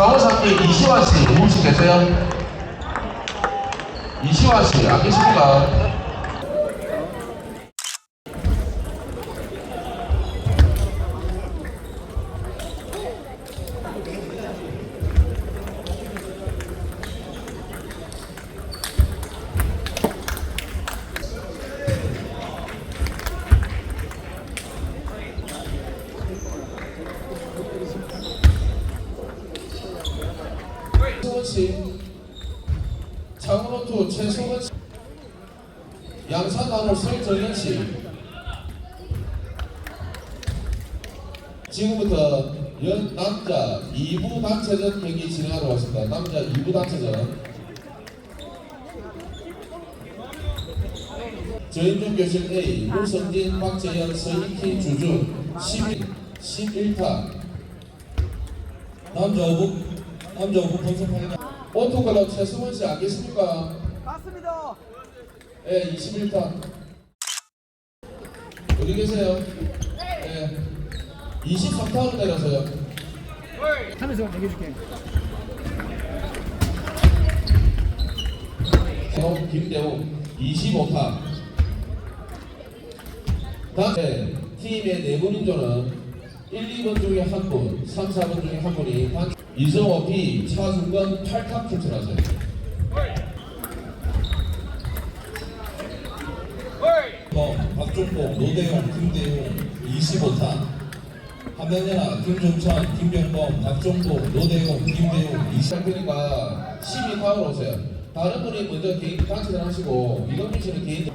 453개 이시환 씨, 우측 계세요? 이시환 씨, 아기 친구가 씨, 장원호투 최소원 씨, 양산나무 설정현 씨. 지금부터 연 남자 2부 단체전 경기 진행하러 왔습니다. 남자 2부 단체전. 저인중 교실 A, 무성진, 박재현, 서인키, 주준, 11, 11타. 남자 5부, 5부 분석하겠다. 오토클럽 최승원 씨 알겠습니까? 맞습니다. 예, 21타. 어디 계세요? 예. 23타로 내려서요. 하면서 얘기해줄게. 대호 김대호 25타. 다음 네, 팀의 내분 인조는 1, 2번 중에 한 분, 3, 4번 중에 한 분이 단 이성호 B, 차승건 8탑 출전하세요. 어, 박종복, 노대용, 김대용 25타 한명연아, 김종천, 김병범, 박종복, 노대용, 김대용 20할 테니까 12타로 오세요. 다른 분이 먼저 개인 단체전 하시고 이동민 씨는 개인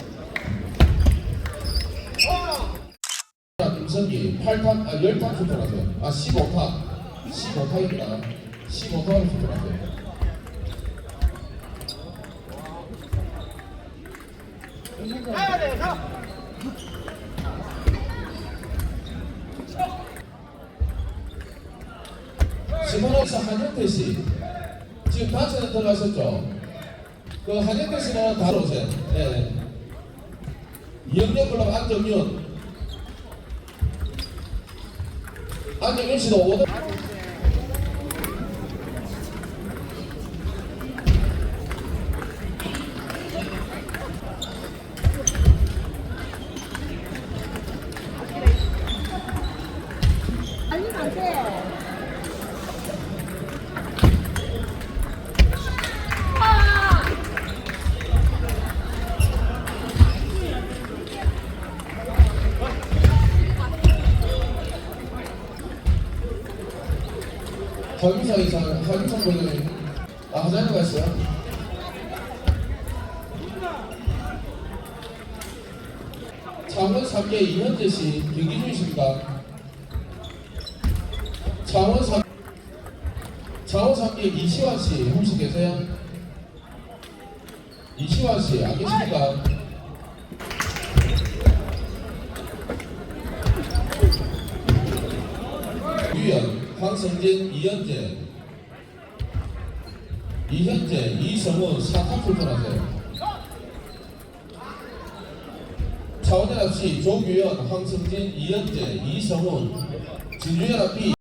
자, 김성기 8탑, 아 10탑 출전하세요. 아 15탑, 15탑입니다. 15탑으로 출전하세요. 시모노스 한현태 씨 지금 단체는 들어가셨죠? 그 한현태 씨는 다로 오세요. 네. 이영렬 클럽 안정윤 안정윤 씨도 오더 박유상 이상 박유상 보는 아거 있어요? 창원 3개 이현재 씨 경기 중이십니까? 창원 3 창원 3개 이시환 씨 혹시 계세요? 이시환 씨 안 계십니까? 황성진, 이현재, 이현재, 이성훈, 사탑 출전하세요. 차원연합 씨, 조규현, 황성진, 이현재, 이성훈, 진주연합 B